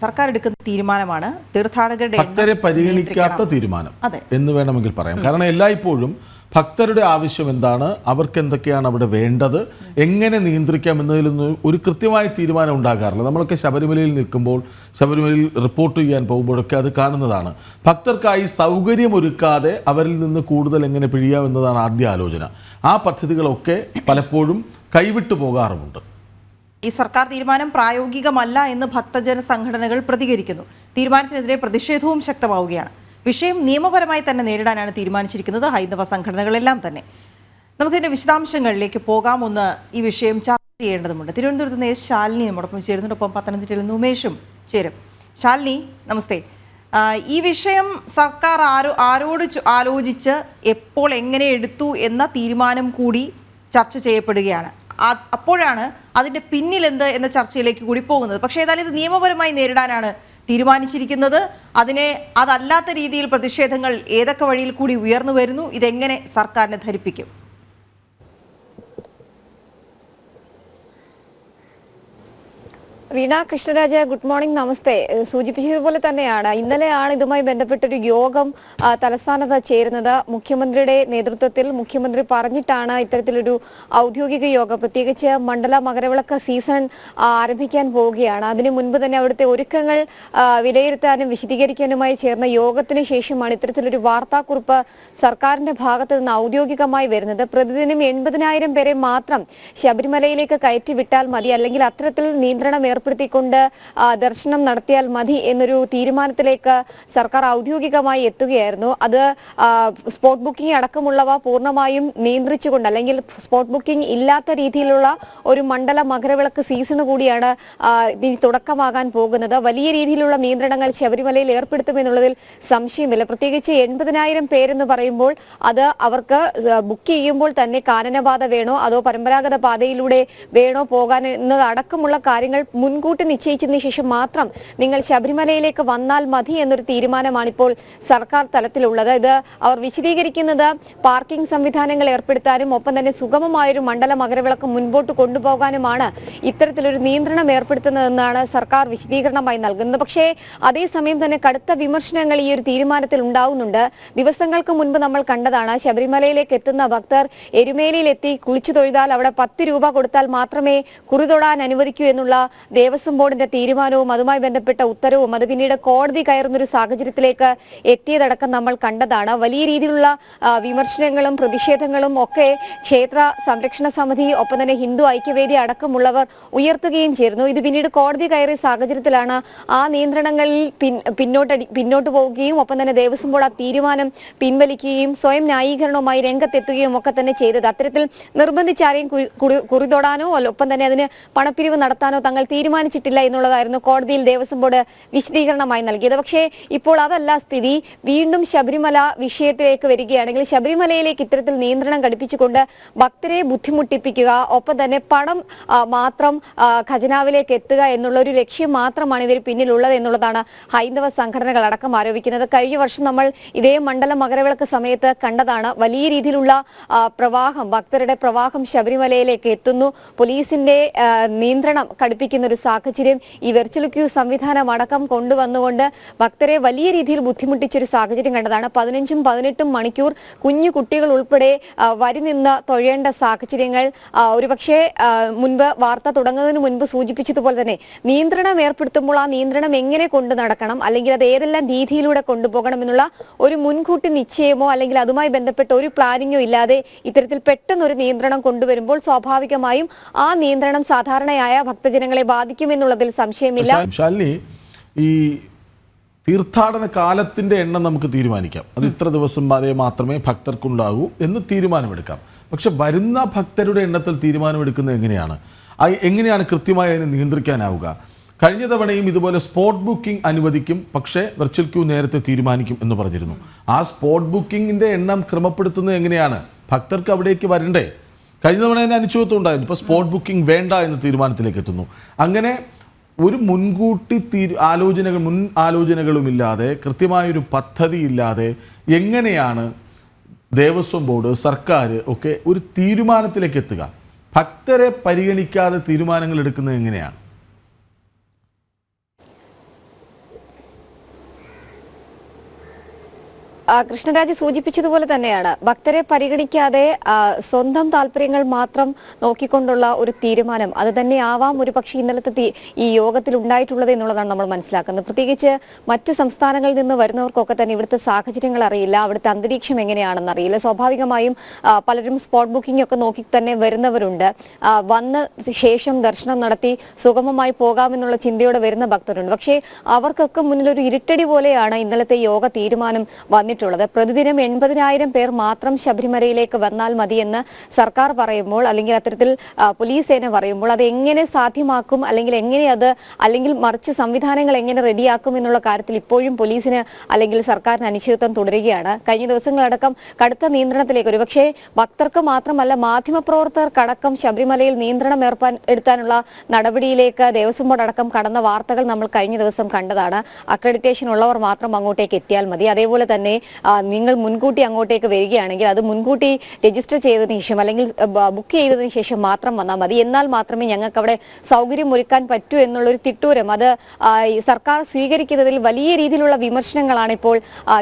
സർക്കാർ എടുക്കുന്ന തീരുമാനമാണ് തീർത്ഥാടകരുടെ ഭക്തരെ പരിഗണിക്കാത്ത തീരുമാനം എന്ന് വേണമെങ്കിൽ പറയാം. കാരണം എല്ലായ്പ്പോഴും ഭക്തരുടെ ആവശ്യം എന്താണ്? അവർക്ക് എന്തൊക്കെയാണ് അവിടെ വേണ്ടത്? എങ്ങനെ നിയന്ത്രിക്കാം എന്നതിലൊന്നും ഒരു കൃത്യമായ തീരുമാനം ഉണ്ടാകാറില്ല. നമ്മളൊക്കെ ശബരിമലയിൽ നിൽക്കുമ്പോൾ ശബരിമലയിൽ റിപ്പോർട്ട് ചെയ്യാൻ പോകുമ്പോഴൊക്കെ അത് കാണുന്നതാണ്. ഭക്തർക്കായി സൗകര്യമൊരുക്കാതെ അവരിൽ നിന്ന് കൂടുതൽ എങ്ങനെ പിഴിയാം എന്നതാണ് ആദ്യ ആലോചന. ആ പദ്ധതികളൊക്കെ പലപ്പോഴും കൈവിട്ടു പോകാറുമുണ്ട്. ഈ സർക്കാർ തീരുമാനം പ്രായോഗികമല്ല എന്ന് ഭക്തജന സംഘടനകൾ പ്രതികരിക്കുന്നു. തീരുമാനത്തിനെതിരെ പ്രതിഷേധവും ശക്തമാവുകയാണ്. വിഷയം നിയമപരമായി തന്നെ നേരിടാനാണ് തീരുമാനിച്ചിരിക്കുന്നത് ഹൈന്ദവ സംഘടനകളെല്ലാം തന്നെ. നമുക്കിതിന്റെ വിശദാംശങ്ങളിലേക്ക് പോകാമെന്ന് ഈ വിഷയം ചർച്ച ചെയ്യേണ്ടതുണ്ട് തിരുവനന്തപുരത്ത് നിന്ന് ശാലിനി നമ്മോടൊപ്പം ചേരുന്നതോടൊപ്പം പത്തനംതിട്ടയിൽ നിന്ന് ഉമേഷും ചേരും. ശാലിനി നമസ്തേ. ഈ വിഷയം സർക്കാർ ആരോ ആരോട് ആലോചിച്ച് എപ്പോൾ എങ്ങനെ എടുത്തു എന്ന തീരുമാനം കൂടി ചർച്ച ചെയ്യപ്പെടുകയാണ്. അപ്പോഴാണ് അതിന്റെ പിന്നിൽ എന്ത് എന്ന ചർച്ചയിലേക്ക് കൂടി പോകുന്നത്. പക്ഷേ ഏതായാലും ഇത് നിയമപരമായി നേരിടാനാണ് തീരുമാനിച്ചിരിക്കുന്നത്. അതിനെ അതല്ലാത്ത രീതിയിൽ പ്രതിഷേധങ്ങൾ ഏതൊക്കെ വഴിയിൽ കൂടി ഉയർന്നു വരുന്നു? ഇതെങ്ങനെ സർക്കാരിനെ ധരിപ്പിക്കും? വീണ കൃഷ്ണരാജ ഗുഡ് മോർണിംഗ് നമസ്തേ. സൂചിപ്പിച്ചതുപോലെ തന്നെയാണ് ഇന്നലെയാണ് ഇതുമായി ബന്ധപ്പെട്ടൊരു യോഗം തലസ്ഥാനത്ത് ചേരുന്നത്. മുഖ്യമന്ത്രിയുടെ നേതൃത്വത്തിൽ മുഖ്യമന്ത്രി പറഞ്ഞിട്ടാണ് ഇത്തരത്തിലൊരു ഔദ്യോഗിക യോഗം. പ്രത്യേകിച്ച് മണ്ഡല മകരവിളക്ക് സീസൺ ആരംഭിക്കാൻ പോവുകയാണ്. അതിനു മുൻപ് തന്നെ അവിടുത്തെ ഒരുക്കങ്ങൾ വിലയിരുത്താനും വിശദീകരിക്കാനുമായി ചേർന്ന യോഗത്തിന് ശേഷമാണ് ഇത്തരത്തിലൊരു വാർത്താക്കുറിപ്പ് സർക്കാരിന്റെ ഭാഗത്ത് നിന്ന് ഔദ്യോഗികമായി വരുന്നത്. പ്രതിദിനം എൺപതിനായിരം പേരെ മാത്രം ശബരിമലയിലേക്ക് കയറ്റിവിട്ടാൽ മതി അല്ലെങ്കിൽ അത്തരത്തിൽ നിയന്ത്രണം ഏർപ്പെടുത്തിക്കൊണ്ട് ദർശനം നടത്തിയാൽ മതി എന്നൊരു തീരുമാനത്തിലേക്ക് സർക്കാർ ഔദ്യോഗികമായി എത്തുകയായിരുന്നു. അത് സ്പോട്ട് ബുക്കിംഗ് അടക്കമുള്ളവ പൂർണമായും നിയന്ത്രിച്ചുകൊണ്ട് അല്ലെങ്കിൽ സ്പോട്ട് ബുക്കിംഗ് ഇല്ലാത്ത രീതിയിലുള്ള ഒരു മണ്ഡല മകരവിളക്ക് സീസൺ കൂടിയാണ് ഇനി തുടക്കമാകാൻ പോകുന്നത്. വലിയ രീതിയിലുള്ള നിയന്ത്രണങ്ങൾ ശബരിമലയിൽ ഏർപ്പെടുത്തുമെന്നുള്ളതിൽ സംശയമില്ല. പ്രത്യേകിച്ച് എൺപതിനായിരം പേരെന്ന് പറയുമ്പോൾ അത് അവർക്ക് ബുക്ക് ചെയ്യുമ്പോൾ തന്നെ കാനനപാത വേണോ അതോ പരമ്പരാഗത പാതയിലൂടെ വേണോ പോകാൻ എന്നതടക്കമുള്ള കാര്യങ്ങൾ മുൻകൂട്ടി നിശ്ചയിച്ചതിന് ശേഷം മാത്രം നിങ്ങൾ ശബരിമലയിലേക്ക് വന്നാൽ മതി എന്നൊരു തീരുമാനമാണ് ഇപ്പോൾ സർക്കാർ തലത്തിലുള്ളത്. ഇത് അവർ വിശദീകരിക്കുന്നത് പാർക്കിംഗ് സംവിധാനങ്ങൾ ഏർപ്പെടുത്താനും ഒപ്പം തന്നെ സുഗമമായൊരു മണ്ഡല മകരവിളക്ക് മുൻപോട്ട് കൊണ്ടുപോകാനുമാണ് ഇത്തരത്തിലൊരു നിയന്ത്രണം ഏർപ്പെടുത്തുന്നതെന്നാണ് സർക്കാർ വിശദീകരണമായി നൽകുന്നത്. പക്ഷേ അതേസമയം തന്നെ കടുത്ത വിമർശനങ്ങൾ ഈ ഒരു തീരുമാനത്തിൽ ഉണ്ടാവുന്നുണ്ട്. ദിവസങ്ങൾക്ക് മുൻപ് നമ്മൾ കണ്ടതാണ് ശബരിമലയിലേക്ക് എത്തുന്ന ഭക്തർ എരുമേലിയിലെത്തി കുളിച്ചു തൊഴുതാൽ അവിടെ പത്ത് രൂപ കൊടുത്താൽ മാത്രമേ കുറിതൊടാൻ അനുവദിക്കൂ എന്നുള്ള ദേവസ്വം ബോർഡിന്റെ തീരുമാനവും അതുമായി ബന്ധപ്പെട്ട ഉത്തരവും അത് പിന്നീട് കോടതി കയറുന്നൊരു സാഹചര്യത്തിലേക്ക് എത്തിയതടക്കം നമ്മൾ കണ്ടതാണ്. വലിയ രീതിയിലുള്ള വിമർശനങ്ങളും പ്രതിഷേധങ്ങളും ഒക്കെ ക്ഷേത്ര സംരക്ഷണ സമിതി ഒപ്പം തന്നെ ഹിന്ദു ഐക്യവേദി അടക്കമുള്ളവർ ഉയർത്തുകയും ചേർന്നു ഇത് പിന്നീട് കോടതി കയറിയ സാഹചര്യത്തിലാണ് ആ നിയന്ത്രണങ്ങളിൽ പിന്നോട്ട് പിന്നോട്ട് പോവുകയും ഒപ്പം തന്നെ ദേവസ്വം ബോർഡ് ആ തീരുമാനം പിൻവലിക്കുകയും സ്വയം ന്യായീകരണവുമായി രംഗത്തെത്തുകയും ഒക്കെ തന്നെ ചെയ്തത്. അത്തരത്തിൽ നിർബന്ധിച്ചാരെയും കുറി- കുറി- കുറിതൊടാനോ ഒപ്പം തന്നെ അതിന് പണപ്പിരിവ് നടത്താനോ തങ്ങൾ തീരുമാനിച്ചിട്ടില്ല എന്നുള്ളതായിരുന്നു കോടതിയിൽ ദേവസ്വം ബോർഡ് വിശദീകരണമായി നൽകിയത്. പക്ഷേ ഇപ്പോൾ അതല്ല സ്ഥിതി. വീണ്ടും ശബരിമല വിഷയത്തിലേക്ക് വരികയാണെങ്കിൽ ശബരിമലയിലേക്ക് ഇത്തരത്തിൽ നിയന്ത്രണം ഘടിപ്പിച്ചുകൊണ്ട് ഭക്തരെ ബുദ്ധിമുട്ടിപ്പിക്കുക ഒപ്പം തന്നെ പണം മാത്രം ഖജനാവിലേക്ക് എത്തുക എന്നുള്ള ഒരു ലക്ഷ്യം മാത്രമാണ് ഇതിന് പിന്നിലുള്ളത് എന്നുള്ളതാണ് ഹൈന്ദവ സംഘടനകൾ അടക്കം ആരോപിക്കുന്നത്. കഴിഞ്ഞ വർഷം നമ്മൾ ഇതേ മണ്ഡല മകരവിളക്ക് സമയത്ത് കണ്ടതാണ് വലിയ രീതിയിലുള്ള പ്രവാഹം ഭക്തരുടെ പ്രവാഹം ശബരിമലയിലേക്ക് എത്തുന്നു. പോലീസിന്റെ നിയന്ത്രണം കടുപ്പിക്കുന്ന ഒരു സാഹചര്യം ഈ വെർച്വൽ ക്യൂ സംവിധാനം അടക്കം കൊണ്ടുവന്നുകൊണ്ട് ഭക്തരെ വലിയ രീതിയിൽ ബുദ്ധിമുട്ടിച്ചൊരു സാഹചര്യം കണ്ടതാണ്. പതിനഞ്ചും പതിനെട്ടും മണിക്കൂർ കുഞ്ഞു കുട്ടികൾ ഉൾപ്പെടെ വരി നിന്ന് തൊഴേണ്ട സാഹചര്യങ്ങൾ ഒരുപക്ഷെ മുൻപ് വാർത്ത തുടങ്ങുന്നതിന് മുൻപ് സൂചിപ്പിച്ചതുപോലെ തന്നെ നിയന്ത്രണം ഏർപ്പെടുത്തുമ്പോൾ ആ നിയന്ത്രണം എങ്ങനെ കൊണ്ടു നടക്കണം അല്ലെങ്കിൽ അത് ഏതെല്ലാം രീതിയിലൂടെ കൊണ്ടുപോകണം എന്നുള്ള ഒരു മുൻകൂട്ടി നിശ്ചയമോ അല്ലെങ്കിൽ അതുമായി ബന്ധപ്പെട്ട ഒരു പ്ലാനിങ്ങോ ഇല്ലാതെ ഇത്തരത്തിൽ പെട്ടെന്ന് ഒരു നിയന്ത്രണം കൊണ്ടുവരുമ്പോൾ സ്വാഭാവികമായും ആ നിയന്ത്രണം സാധാരണയായ ഭക്തജനങ്ങളെ ബാധിക്കുമെന്നുള്ളതിൽ സംശയമില്ല. ശാലിനി ഈ തീർത്ഥാടന കാലത്തിന്റെ എണ്ണം നമുക്ക് തീരുമാനിക്കാം. അത് ഇത്ര ദിവസം വരെ മാത്രമേ ഭക്തർക്കുണ്ടാകൂ എന്ന് തീരുമാനമെടുക്കാം. പക്ഷെ വരുന്ന ഭക്തരുടെ എണ്ണത്തിൽ തീരുമാനമെടുക്കുന്നത് എങ്ങനെയാണ്? എങ്ങനെയാണ് കൃത്യമായി അതിനെ നിയന്ത്രിക്കാനാവുക? കഴിഞ്ഞ തവണയും ഇതുപോലെ സ്പോട്ട് ബുക്കിംഗ് അനുവദിക്കും പക്ഷേ വെർച്വൽ ക്യൂ നേരത്തെ തീരുമാനിക്കും എന്ന് പറഞ്ഞിരുന്നു. ആ സ്പോട്ട് ബുക്കിങ്ങിന്റെ എണ്ണം ക്രമപ്പെടുത്തുന്നത് എങ്ങനെയാണ്? ഭക്തർക്ക് അവിടേക്ക് വരണ്ടേ? കഴിഞ്ഞ തവണ തന്നെ അനിശ്ചിതത്വം ഉണ്ടായിരുന്നു. ഇപ്പോൾ സ്പോട്ട് ബുക്കിംഗ് വേണ്ട എന്ന തീരുമാനത്തിലേക്ക് എത്തുന്നു. അങ്ങനെ ഒരു മുൻകൂട്ടി തീരു ആലോചനകൾ മുൻ ആലോചനകളുമില്ലാതെ കൃത്യമായൊരു പദ്ധതി ഇല്ലാതെ എങ്ങനെയാണ് ദേവസ്വം ബോർഡ് സർക്കാർ ഒക്കെ ഒരു തീരുമാനത്തിലേക്ക് എത്തുക? ഭക്തരെ പരിഗണിക്കാതെ തീരുമാനങ്ങൾ എടുക്കുന്നത് എങ്ങനെയാണ്? കൃഷ്ണരാജ് സൂചിപ്പിച്ചതുപോലെ തന്നെയാണ്. ഭക്തരെ പരിഗണിക്കാതെ സ്വന്തം താല്പര്യങ്ങൾ മാത്രം നോക്കിക്കൊണ്ടുള്ള ഒരു തീരുമാനം അത് തന്നെ ആവാം ഒരു പക്ഷേ ഇന്നലത്തെ ഈ യോഗത്തിൽ ഉണ്ടായിട്ടുള്ളത് എന്നുള്ളതാണ് നമ്മൾ മനസ്സിലാക്കുന്നത്. പ്രത്യേകിച്ച് മറ്റ് സംസ്ഥാനങ്ങളിൽ നിന്ന് വരുന്നവർക്കൊക്കെ തന്നെ ഇവിടുത്തെ സാഹചര്യങ്ങൾ അറിയില്ല. അവിടുത്തെ അന്തരീക്ഷം എങ്ങനെയാണെന്ന് അറിയില്ല. സ്വാഭാവികമായും പലരും സ്പോട്ട് ബുക്കിംഗ് ഒക്കെ നോക്കി തന്നെ വരുന്നവരുണ്ട്. വന്ന് ശേഷം ദർശനം നടത്തി സുഗമമായി പോകാമെന്നുള്ള ചിന്തയോടെ വരുന്ന ഭക്തരുണ്ട്. പക്ഷേ അവർക്കൊക്കെ മുന്നിൽ ഒരു ഇരുട്ടടി പോലെയാണ് ഇന്നലത്തെ യോഗ തീരുമാനം വന്നിട്ടുള്ളത്. പ്രതിദിനം എൺപതിനായിരം പേർ മാത്രം ശബരിമലയിലേക്ക് വന്നാൽ മതിയെന്ന് സർക്കാർ പറയുമ്പോൾ അല്ലെങ്കിൽ അത്തരത്തിൽ പോലീസ് സേന പറയുമ്പോൾ അത് എങ്ങനെ സാധ്യമാക്കും? അല്ലെങ്കിൽ എങ്ങനെ അത് അല്ലെങ്കിൽ മറിച്ച് സംവിധാനങ്ങൾ എങ്ങനെ റെഡിയാക്കും എന്നുള്ള കാര്യത്തിൽ ഇപ്പോഴും പോലീസിന് അല്ലെങ്കിൽ സർക്കാരിന് അനിശ്ചിതത്വം തുടരുകയാണ്. കഴിഞ്ഞ ദിവസങ്ങളടക്കം കടുത്ത നിയന്ത്രണത്തിലേക്ക് ഒരുപക്ഷെ ഭക്തർക്ക് മാത്രമല്ല മാധ്യമപ്രവർത്തകർക്കടക്കം ശബരിമലയിൽ നിയന്ത്രണം ഏർപ്പാൻ എടുത്താനുള്ള നടപടിയിലേക്ക് ദേവസ്വം ബോർഡ് അടക്കം കടന്ന വാർത്തകൾ നമ്മൾ കഴിഞ്ഞ ദിവസം കണ്ടതാണ്. അക്രഡിറ്റേഷൻ ഉള്ളവർ മാത്രം അങ്ങോട്ടേക്ക് എത്തിയാൽ മതി. അതേപോലെ തന്നെ നിങ്ങൾ മുൻകൂട്ടി അങ്ങോട്ടേക്ക് വരികയാണെങ്കിൽ അത് മുൻകൂട്ടി രജിസ്റ്റർ ചെയ്തതിന് ശേഷം അല്ലെങ്കിൽ ബുക്ക് ചെയ്തതിന് ശേഷം മാത്രം വന്നാൽ മതി. എന്നാൽ മാത്രമേ ഞങ്ങൾക്ക് അവിടെ സൗകര്യം ഒരുക്കാൻ പറ്റൂ എന്നുള്ളൊരു തിട്ടൂരം. അത് സർക്കാർ സ്വീകരിക്കുന്നതിൽ വലിയ രീതിയിലുള്ള വിമർശനങ്ങളാണ് ഇപ്പോൾ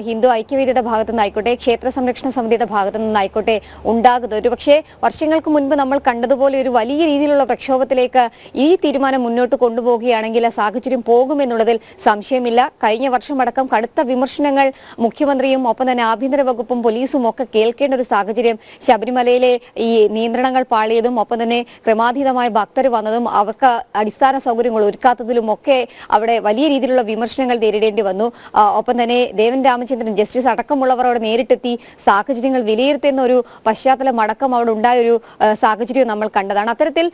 ഹിന്ദു ഐക്യവേദിയുടെ ഭാഗത്തു നിന്നായിക്കോട്ടെ ക്ഷേത്ര സംരക്ഷണ സമിതിയുടെ ഭാഗത്തു നിന്നായിക്കോട്ടെ ഉണ്ടാകുന്നത്. ഒരു പക്ഷേ വർഷങ്ങൾക്ക് മുൻപ് നമ്മൾ കണ്ടതുപോലെ ഒരു വലിയ രീതിയിലുള്ള പ്രക്ഷോഭത്തിലേക്ക് ഈ തീരുമാനം മുന്നോട്ട് കൊണ്ടുപോവുകയാണെങ്കിൽ ആ സാഹചര്യം പോകുമെന്നുള്ളതിൽ സംശയമില്ല. കഴിഞ്ഞ വർഷം അടക്കം കടുത്ത വിമർശനങ്ങൾ മുഖ്യമന്ത്രിയും ഒപ്പം തന്നെ ആഭ്യന്തര വകുപ്പും പോലീസും ഒക്കെ കേൾക്കേണ്ട ഒരു സാഹചര്യം ശബരിമലയിലെ ഈ നിയന്ത്രണങ്ങൾ പാളിയതും ഒപ്പം തന്നെ ക്രമാതീതമായ ഭക്തർ വന്നതും അവർക്ക് അടിസ്ഥാന സൗകര്യങ്ങൾ ഒരുക്കാത്തതിലും ഒക്കെ അവിടെ വലിയ രീതിയിലുള്ള വിമർശനങ്ങൾ നേരിടേണ്ടി വന്നു. ഒപ്പം തന്നെ ദേവൻ രാമചന്ദ്രൻ ജസ്റ്റിസ് അടക്കമുള്ളവർ അവിടെ നേരിട്ടെത്തി സാഹചര്യങ്ങൾ വിലയിരുത്തുന്ന ഒരു പശ്ചാത്തലം അടക്കം അവിടെ ഉണ്ടായ ഒരു സാഹചര്യം നമ്മൾ കണ്ടതാണ്. അത്തരത്തിൽ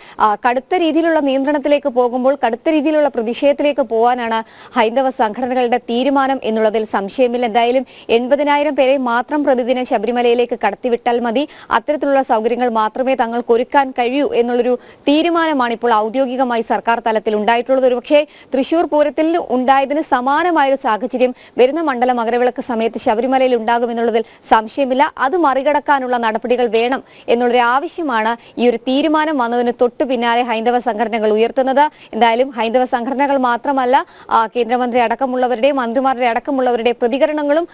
കടുത്ത രീതിയിലുള്ള നിയന്ത്രണത്തിലേക്ക് പോകുമ്പോൾ കടുത്ത രീതിയിലുള്ള പ്രതിഷേധത്തിലേക്ക് പോകാനാണ് ഹൈന്ദവ സംഘടനകളുടെ തീരുമാനം എന്നുള്ളതിൽ സംശയമില്ല. എന്തായാലും എൺപതിനായിരം പേരെ മാത്രം പ്രതിദിന ശബരിമലയിലേക്ക് കടത്തിവിട്ടാൽ മതി. അത്തരത്തിലുള്ള സൗകര്യങ്ങൾ മാത്രമേ തങ്ങൾക്ക് ഒരുക്കാൻ കഴിയൂ എന്നുള്ളൊരു തീരുമാനമാണ് ഇപ്പോൾ ഔദ്യോഗികമായി സർക്കാർ തലത്തിൽ ഉണ്ടായിട്ടുള്ളത്. ഒരുപക്ഷെ തൃശൂർ പൂരത്തിൽ ഉണ്ടായതിന് സമാനമായൊരു സാഹചര്യം വരുന്ന മണ്ഡല മകരവിളക്ക് സമയത്ത് ശബരിമലയിൽ ഉണ്ടാകുമെന്നുള്ളതിൽ സംശയമില്ല. അത് മറികടക്കാനുള്ള നടപടികൾ വേണം എന്നുള്ളൊരു ആവശ്യമാണ് ഈ ഒരു തീരുമാനം വന്നതിന് തൊട്ടു പിന്നാലെ ഹൈന്ദവ സംഘടനകൾ ഉയർത്തുന്നത്. എന്തായാലും ഹൈന്ദവ സംഘടനകൾ മാത്രമല്ല കേന്ദ്രമന്ത്രി അടക്കമുള്ളവരുടെ മന്ത്രിമാരുടെ അടക്കമുള്ളവരുടെ പ്രതികരണങ്ങളും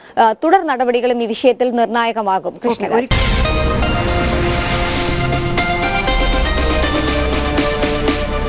തുടർ നടപടികളും ഈ വിഷയത്തിൽ നിർണായകമാകും. കൃഷ്ണ